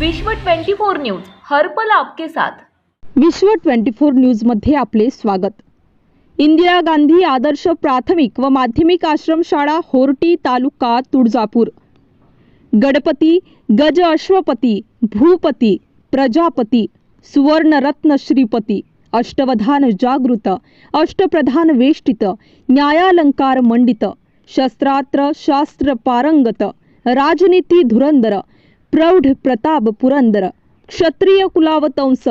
विश्व 24 न्यूज हर्पल आपके साथ. विश्व 24 न्यूजमध्ये आपले स्वागत. इंदिरा गांधी आदर्श प्राथमिक व माध्यमिक आश्रमशाळा होर्टी तालुका तुळजापूर. गणपती गज अश्वपती भूपती प्रजापती सुवर्णरत्न श्रीपती अष्टवधान जागृत अष्टप्रधान वेष्टित न्यायालंकार मंडित शस्त्रात्र शास्त्र पारंगत राजनीती धुरंदर प्रौढ प्रताप पुरंदर क्षत्रिय कुलावतंस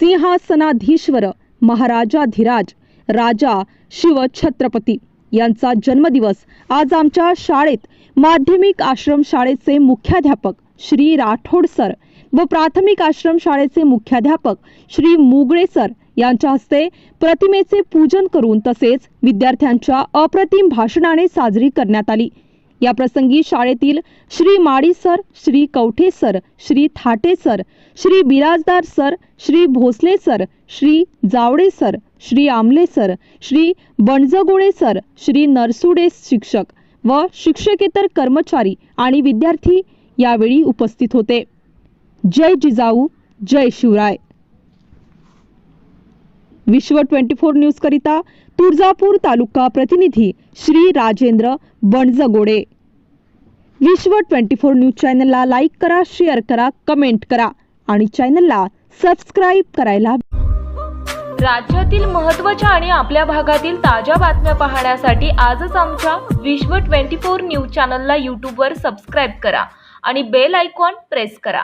सिंहासनाधीश्वर महाराजाधिराज राजा शिव छत्रपती यांचा जन्मदिवस आज आमच्या शाळेत माध्यमिक आश्रम शाळेचे मुख्याध्यापक श्री राठोड सर व प्राथमिक आश्रम शाळेचे मुख्याध्यापक श्री मुगळे सर यांच्या हस्ते प्रतिमेचे पूजन करून तसेच विद्यार्थ्यांच्या अप्रतिम भाषणाने साजरी करण्यात आली. या प्रसंगी शाळेतील Shri Madi sir Shri Kavathe sir Shri Thate sir Shri Birajdar sir Shri Bhosale sir Shri Javade sir Shri Amale sir Shri Banajgole sir Shri Narsude शिक्षक व शिक्षकेतर कर्मचारी आणि विद्यार्थी यावेळी उपस्थित होते. जय जिजाऊ जय शिवराय. विश्व ट्वेंटी फोर न्यूज करिता तुळजापूर तालुका प्रतिनिधी Shri Rajendra Banajgode Vishwa twenty four news चॅनलला लाईक करा शेअर करा कमेंट करा आणि चॅनलला सबस्क्राईब करायला राज्यातील महत्त्वाच्या आणि आपल्या भागातील ताज्या बातम्या पाहण्यासाठी आजच आमच्या विश्व 24 न्यूज चॅनलला यूट्यूबवर सबस्क्राईब करा आणि बेल आयकॉन प्रेस करा.